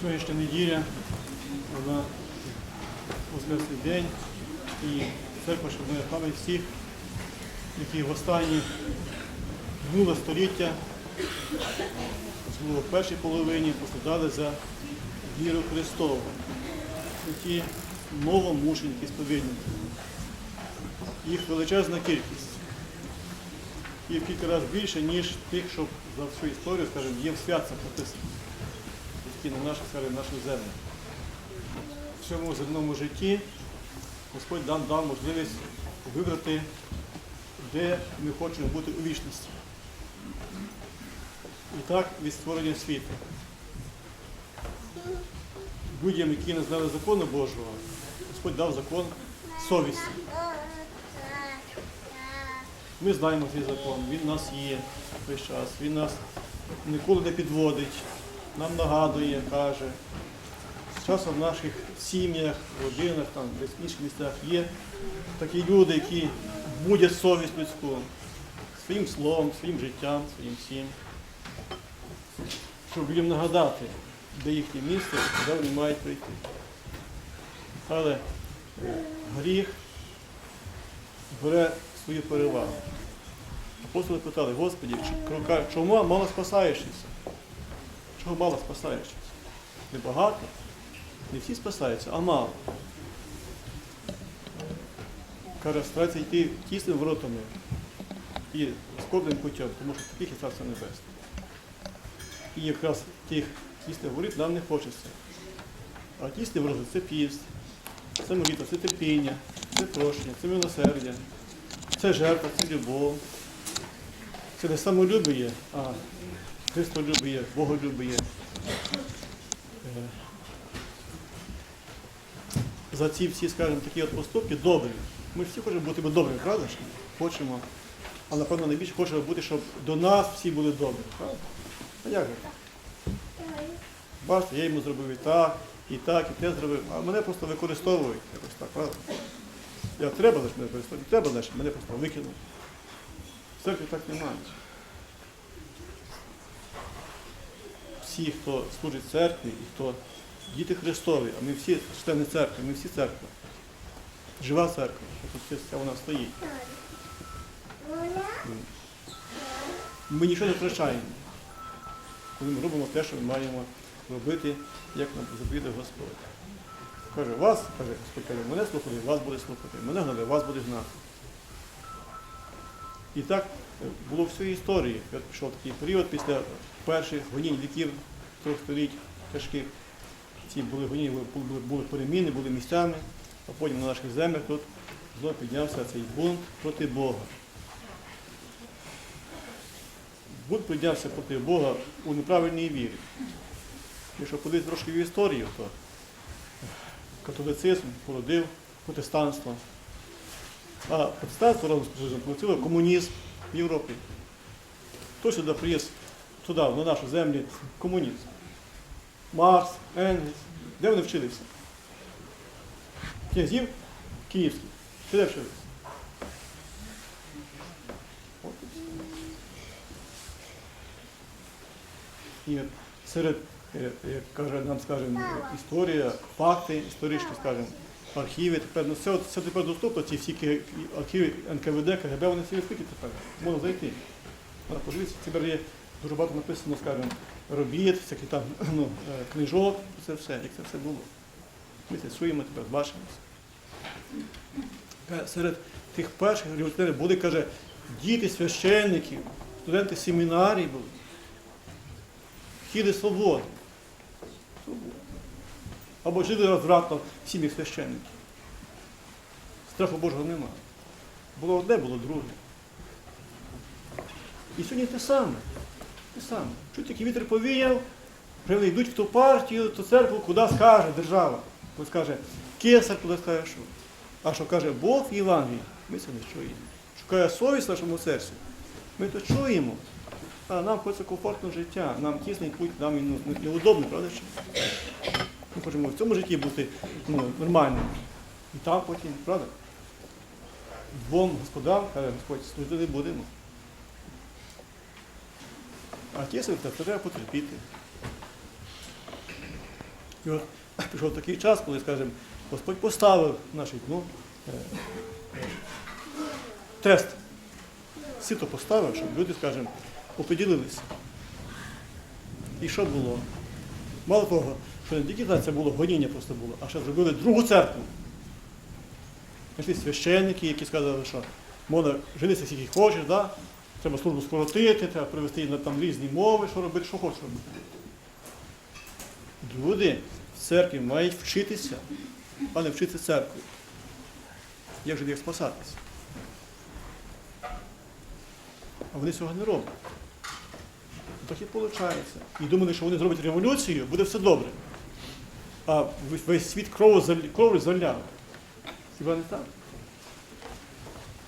Сьогоднішня неділя, вона Воскресний день і церква, ми пам'ять всіх, які в останні минуле століття, особливо в першій половині, пострадали за віру Христову. Це ті новомученики сповідники. Їх величезна кількість. І в кілька разів більше, ніж тих, що за всю історію, скажімо, є в святцях написано які на нашій скажімо, нашу землю. В цьому земному житті Господь нам дав можливість вибрати, де ми хочемо бути у вічності. І так від створення світу. Людям, які не знали закону Божого, Господь дав закон совісті. Ми знаємо цей закон, він у нас є весь час, він нас ніколи не підводить, нам нагадує, каже. Часом в наших сім'ях, родинах, там, десь в інших місцях є такі люди, які будять совість людську своїм словом, своїм життям, своїм всім, щоб їм нагадати, де їхнє місце, куди вони мають прийти. Але гріх бере свою перевагу. Апостоли питали, Господі, чому мало спасаєшся? Чого мало спасаєшся? Небагато? Не всі спасаються, а мало. Каже, старайся йти тісними воротами і скобним путем, тому що таких є Царство Небесне. І якраз тих тісних воріт нам не хочеться. А тісні ворота це піст, це молитва, це терпіння, це прощення, це милосердя, це жертва, це любов. Це не самолюбіє, а Христолюбіє, Боголюбіє. Е, За ці всі, скажімо, такі от поступки добрі. Ми всі хочемо бути добрими, правда ж? Хочемо. А напевно найбільше хочемо бути, щоб до нас всі були добрі. Правда? А як же? Бачите, я йому зробив і так, і так, і те зробив, а мене просто використовують якось так, правда? Я треба лише мене використовувати, треба лише мене просто викинуть. В церкві так немає. Всі, хто служить церкві і хто діти Христові, а ми всі члени церкви, ми всі церква. Жива церква, вся вона стоїть. Ми нічого не втрачаємо, коли ми робимо те, що ми маємо робити, як нам заповідає Господь. Каже, вас, каже, Господь мене слухати, вас буде слухати, мене гнали, вас буде гнати. І так було всю історії. От пішов такий період після перших гонінь віків трьох століть тяжких. Ці були гоніння, були, були, переміни, були місцями, а потім на наших землях тут знову піднявся цей бунт проти Бога. Бунт піднявся проти Бога у неправильній вірі. Якщо подивитися трошки в історію, то католицизм породив протестанство. А протестанство разом з протестантом породило комунізм в Європі. Хто сюди приїзд туди, на нашу землю, комунізм? Маркс, Енгельс. Де вони вчилися? Князів київських. Ти де вчилися? І серед, е, як каже нам, скажімо, історія, факти історичні, скажімо, архіви, тепер, ну, все, все тепер доступно, ці всі архіви НКВД, КГБ, вони всі відкриті тепер. Можна зайти. Подивитися, тепер є дуже багато написано, скажімо, робіт, всякі там ну, е, книжок, це все, як це все було. Ми це чуємо, тепер бачимося. Серед тих перших революціонерів були, каже, діти священників, студенти семінарій були. Хіли свободи. Свободи. Або жили розвратно в сім'ях священників. Страху Божого немає. Було одне, було друге. І сьогодні те саме. Те саме. Чуть тільки вітер повіяв, вже вони йдуть в ту партію, ту церкву, куди скаже держава. Куди скаже кесар, куди скаже що. А що каже Бог в Євангелії, ми це не чуємо. Шукає совість в нашому серці. Ми то чуємо. А нам хочеться комфортного життя, нам тісний путь, нам ну, неудобний, правда? Ми хочемо в цьому житті бути ну, нормальним. І там потім, правда? Двом господам, каже Господь, служити будемо. А тісно, це треба потерпіти. І от пішов такий час, коли, скажімо, Господь поставив значить, ну, е, е, тест. Сито поставив, щоб люди, скажімо, оподілилися. І що було? Мало того, що не тільки це було гоніння просто було, а ще зробили другу церкву. Знайшли священники, які сказали, що можна женитися скільки хочеш, да? треба службу скоротити, треба привести на там різні мови, що робити, що хочеш робити. Люди в церкві мають вчитися, а не вчити церкву. Як же їх спасатися? А вони цього не роблять. Так і виходить. І думали, що вони зроблять революцію, буде все добре. А весь- світ кров'ю зал- заляв. Хіба не так?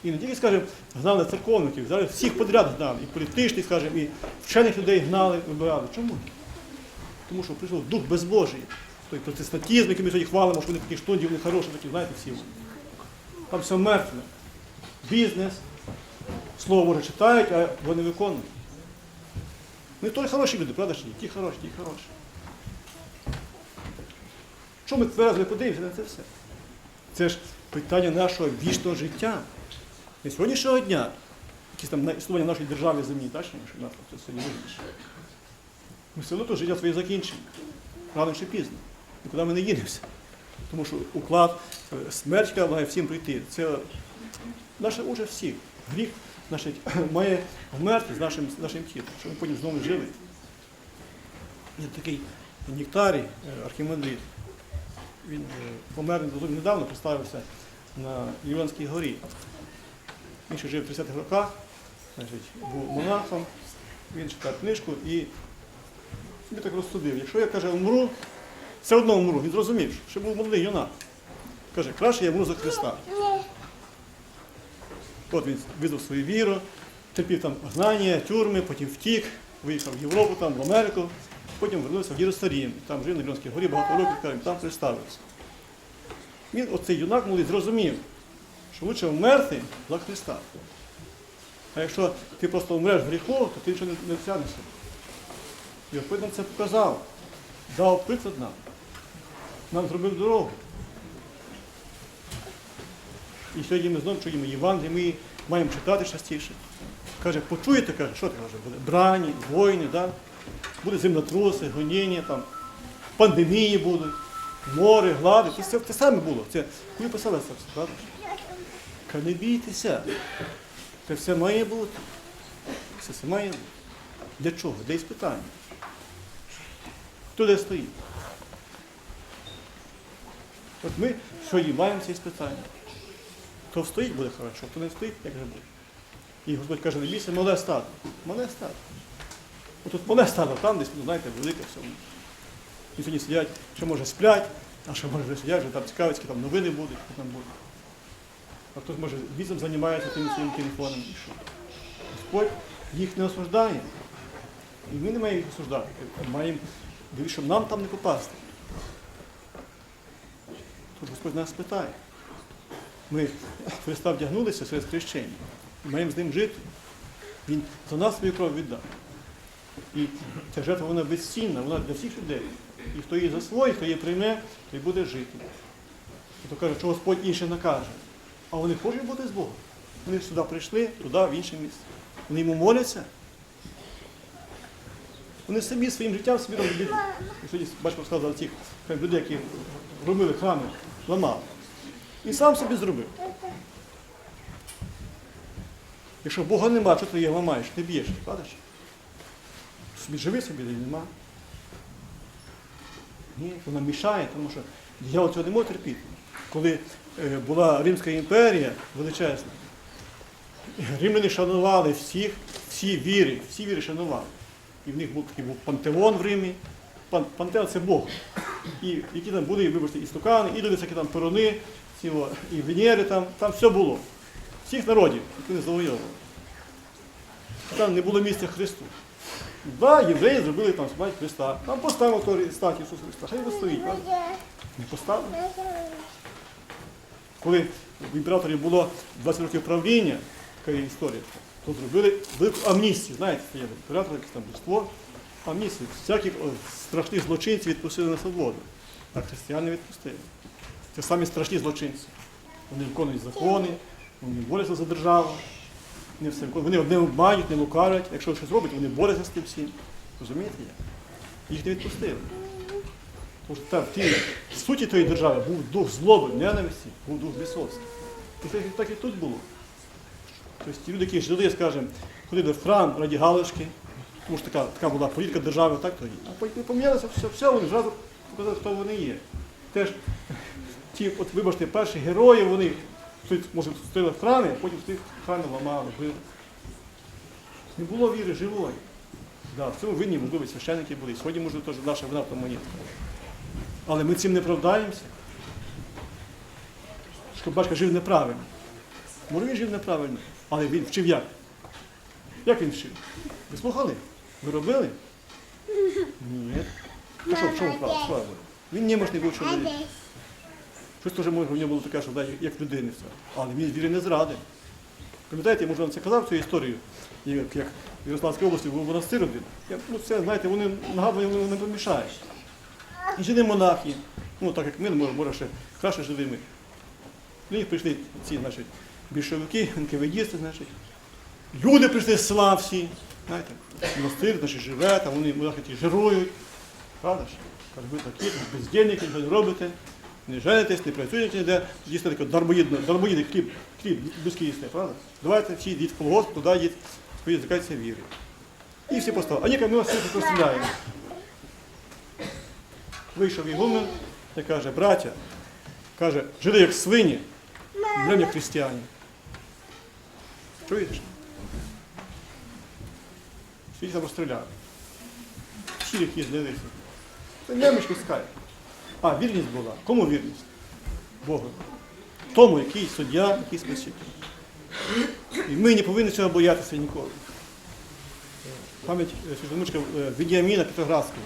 І не тільки, скажімо, гнали церковників, зараз всіх подряд гнали, і політичних, скажімо, і вчених людей гнали, вибирали. Чому? Тому що прийшов дух безбожий. Той протестантизм, який ми сьогодні хвалимо, що вони такі штунді, вони хороші, такі, знаєте, всі. Там все мертве. Бізнес, слово Боже читають, а вони виконують. Ну і то хороші люди, правда ж? ні? Ті хороші, ті хороші. Що ми зараз не подивимося на це все? Це ж питання нашого вічного життя. Не сьогоднішнього дня, якісь там існування нашої держави землі, так, що нас це сьогодні визначить. Ми все одно то життя своє закінчимо. Рано чи пізно. Нікуди ми не їдемося. Тому що уклад, е, смерть має всім прийти. Це наша участь всіх. Гріх значить, має вмерти з нашим, з нашим тілом, щоб ми потім знову жили. Є такий Нектарій, е, архімандрит. Він е, помер зовсім недавно, представився на Ліванській горі. Він ще жив в 30-х роках, значить, був монахом, він читав книжку і собі так розсудив. Якщо я каже, умру, все одно умру. Він зрозумів, що був молодий юнак. Каже, краще я вмру за Христа. От він визнав свою віру, терпів там гнання, тюрми, потім втік, виїхав в Європу, там, в Америку, потім вернувся в Єрусалім. Там жив на Льонській горі багато років, каже, там представився. Він, оцей юнак молодий, зрозумів, що лучше вмерти за Христа. А якщо ти просто вмреш гріху, то ти нічого не, не тягнешся. І Господь нам це показав, дав приклад нам, нам зробив дорогу. І сьогодні ми знову чуємо Євангеліє, ми маємо читати частіше. Каже, почуєте, каже, що ти каже? Брані, війни, да? Буде землетруси, гоніння, там, пандемії будуть, море, глади. Це, це саме було. Це коли писали це все, правда? Каже, не бійтеся. Це все має бути. Це все має бути. Для чого? Для іспитання. Хто де стоїть? От ми сьогодні маємо це іспитання. Хто стоїть, буде хорошо, хто не стоїть, як же буде. І Господь каже, не бійся, мале стадо. Мале стадо. Тут мале стадо, там десь, ну, знаєте, велике все. І сьогодні сидять, що може сплять, а що може сидять, вже там цікавить, які там новини будуть, що там буде. А хтось може візом займається тим своїм телефоном і що. Господь їх не осуждає. І ми не маємо їх осуждати. Маємо щоб нам там не попасти. Тож Господь нас питає. Ми Христа вдягнулися через хрещення. Маємо з ним жити. Він за нас свою кров віддав. І ця жертва вона безцінна, вона для всіх людей. І хто її засвоїть, хто її прийме, той буде жити. І то каже, що Господь інше накаже. А вони хочуть бути з Богом. Вони сюди прийшли, туди, в інше місце. Вони йому моляться. Вони самі своїм життям собі. І сьогодні батько сказав цих людей, які робили храми, ламали. І сам собі зробив. Якщо Бога нема, що ти її ламаєш, ти б'єш, правда? Собі живи собі, де нема. Ні, вона мішає, тому що я цього не можу терпіти. Коли е, була Римська імперія величезна, римляни шанували всіх, всі віри, всі віри шанували. І в них був такий був пантеон в Римі. Пан, пантеон це Бог. І які там були, вибачте, і стукани, і всякі там перуни, ці, о, і Венери там, там все було. Всіх народів, які не завойовували. Там не було місця Христу. Да, євреї зробили там смерть Христа. Там поставив той стать Ісуса Христа. Хай його стоїть, правда? Не поставили. Коли в імператорів було 20 років правління, така історія, то зробили велику амністію. Знаєте, є імператор, якесь там божество, амністію. Всяких страшних злочинців відпустили на свободу. а християн не відпустили. Це самі страшні злочинці. Вони виконують закони, вони борються за державу. Вони, все вони одне обманюють, не лукавлять. Якщо щось роблять, вони борються з тим всім. Розумієте? Їх не відпустили. Тому що там в тій суті тої держави був дух злоби, ненависті, був дух бісовський. І так, і тут було. Тобто люди, які жили, скажімо, ходили в храм раді галочки, тому що така, така була політика держави, так то є. А потім помінялося все, все, вони зразу показали, хто вони є. Теж ті, от, вибачте, перші герої, вони може, стояли в храмі, а потім тих храмів ламали, били. Не було віри живої. Да, в цьому винні, можливо, священники були. Сьогодні, можливо, теж наша вина в тому є. Але ми цим не правдаємося. Шкобашка жив неправильно. Може, він жив неправильно, але він вчив як? Як він вчив? Ви слухали? Ви робили? Ні. А що, в чому справа? Він немощний був чоловік. Щось теж може в нього було таке, що як людини все. Але він віри не зрадив. Пам'ятаєте, я може вам це казав цю історію, як, як в Ярославській області був монастир один. Я, ну, це, знаєте, вони нагадування вони не помішають. І жили монахи, ну так як ми, може, може ще краще жили ми. До них прийшли ці, значить, більшовики, НКВДісти, значить. Люди прийшли з села всі. Знаєте, монастир, значить, живе, там вони монахи ті жирують. Правда ж? Кажуть, ви такі, бездільники, не робите, не женитесь, не працюєте ніде, таке дармоїдне, дармоїдний хліб, хліб людський їсти, правда? Давайте всі йдіть в колгосп, туди йдіть, ви зникайтеся віри. І всі поставили. А ні, ми вас всіх розстріляємо. Вийшов Ігумен і каже, браття, каже, жили як свині, мрем як християни. Чуєте? Всі там розстріляли. Всі які злилися. Це немочки скай. А, вірність була. Кому вірність? Богу. Тому, який суддя, який спаситель. І ми не повинні цього боятися ніколи. Пам'ять е, святомучка е, Веніаміна Петроградського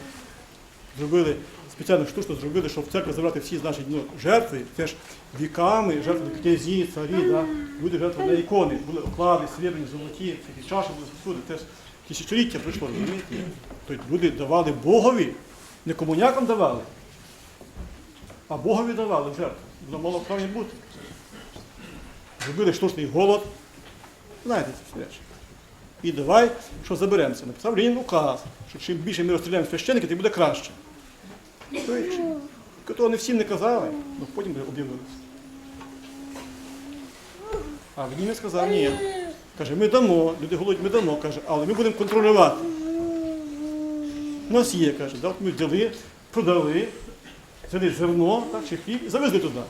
зробили спеціально штучно зробили, щоб в церкву забрати всі значить, ну, жертви, теж віками, жертви князі, царі, да? люди жертвували на ікони, були оклади, срібні, золоті, всякі чаші були сосуди, теж тисячоліття пройшло, розумієте? Тобто люди давали Богові, не комунякам давали, а Богові давали жертву. Воно мало правильно бути. Зробили штучний голод. Знаєте ці речі. І давай, що заберемося. Написав Ленін указ, що чим більше ми розстріляємо священника, тим буде краще. Того не всім не казали, але потім об'явилися. А він не сказав, ні. Каже, ми дамо, люди голодні, ми дамо, каже, але ми будемо контролювати. У нас є, каже, да, ми взяли, продали, взяли зерно так, чи хліб і завезли туди.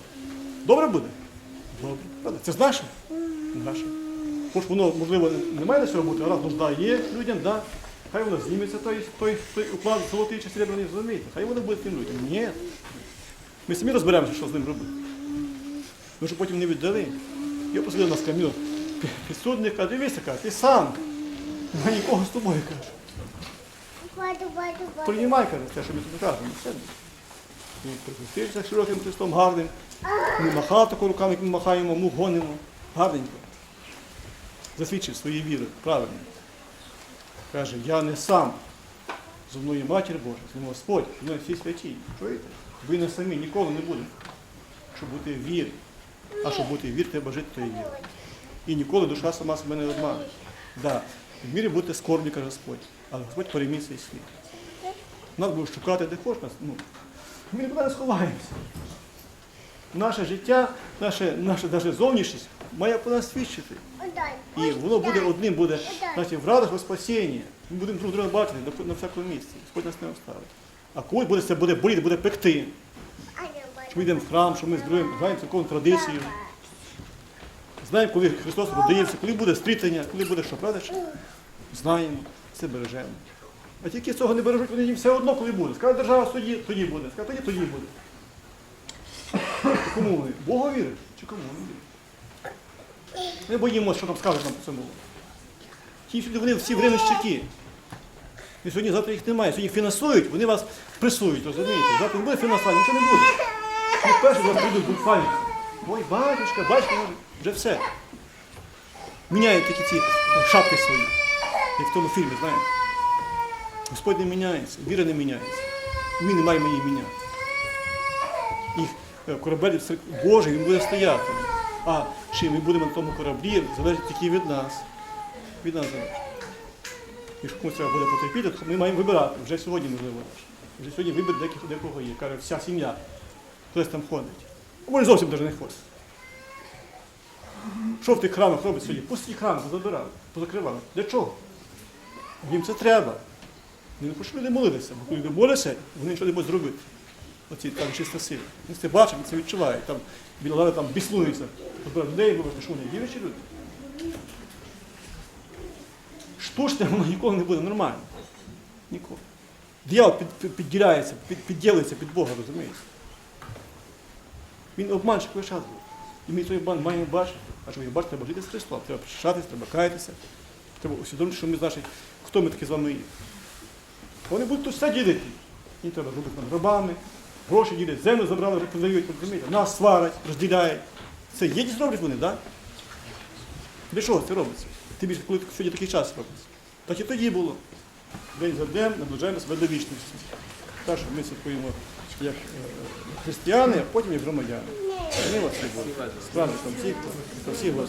Добре буде? Добре. Це ж наше? Наше. Хоч воно, можливо, не має на що бути, а раз нужда є людям, да, хай воно зніметься той, той, той уклад золотий чи серебряний, розумієте, хай воно буде тим людям. Ні. Ми самі розберемося, що з ним робити. Ми ж потім не віддали. Я посадив на скам'ю. Підсудник, а дивися, каже, ти сам. Я нікого з тобою каже. Приймай, каже, те, що ми тобі кажемо. Прихистився широким хрестом гарним. Ми тако руками, як ми махаємо, ми гонимо. Гарненько. Засвідчив свої віри, правильно. Каже, я не сам. Зо мною матір Божа, зо мною Господь, зо мною всі святі. Чуєте? Ви не самі ніколи не будете. Щоб бути в вірі. А щоб бути в треба жити тої віри. І ніколи душа сама себе не обманує. Да, в мірі бути скорбні, каже Господь, але Господь переміг цей світ. Нас буде шукати де хочеш нас. Ну, ми нікуди не сховаємося. Наше життя, наша, наша навіть зовнішність має по нас свідчити. І воно буде одним, буде значить, в радах у спасіння. Ми будемо друг друга бачити на, всякому місці. Господь нас не оставить. А коли буде це буде боліти, буде пекти. Що ми йдемо в храм, що ми зброємо, знаємо церковну традицію. Знаємо, коли Христос родився, коли буде стрітання, коли буде що, правда? Знаємо, все бережемо. А ті, які цього не бережуть, вони їм все одно, коли буде. Скаже держава тоді, тоді буде. Скаже, тоді, тоді буде. Кому вони? Богу вірять? Чи кому вони вірять? Ми боїмося, що там скажуть нам по цьому. Ті люди, вони всі временщики. І сьогодні завтра їх немає. Сьогодні їх фінансують, вони вас пресують, розумієте? Завтра буде фінансування, нічого не буде. Ну, перші вас будуть файні. Ой, батюшка, батюшка, вже все. Міняють такі ці шапки свої, як в тому фільмі, знаєте. Господь не міняється, віра не міняється. Ми не маємо її міняти. їх е, корабель Божий, він буде стояти. А чи ми будемо на тому кораблі, залежить тільки від нас. Від нас залежить. Якщо комусь треба буде потерпіти, то ми маємо вибирати. Вже сьогодні можливо. Вже сьогодні вибір декого є. Каже, вся сім'я. Хтось там ходить. А може зовсім навіть не ходить. Що в тих храмах робить сьогодні? Пусті храми позабирали, позакривали. Для чого? Їм це треба. Вони не хочуть люди молитися, бо коли люди моляться, вони нічого не зробити. Оці там чиста сила. Вони це бачать, це відчувають. Там біля лави там біснуються. Позбирають людей, вибачте, що вони віруючі люди. Штучне воно ніколи не буде нормально. Ніколи. Під, підділяється, під, підділиться під Бога, розумієте? Він обманщик весь час був. І ми той обман маємо бачити. А щоб його бачити, треба жити з Христом. Треба причащатися, треба каятися. Треба усвідомити, що ми значить, хто ми такі з вами є. Вони будуть тут все ділити. Їм треба робити нам гробами, гроші ділять, землю забрали, продають, розумієте? Нас сварять, розділяють. Це єдність роблять вони, так? Да? Для чого це робиться? Тим більше, коли сьогодні такий час робиться. Так і тоді було. День за днем наближаємо себе до вічності. Так що ми святкуємо як е, християни, а потім як громадяни. Ми вас любимо. З праздником всіх, всіх вас.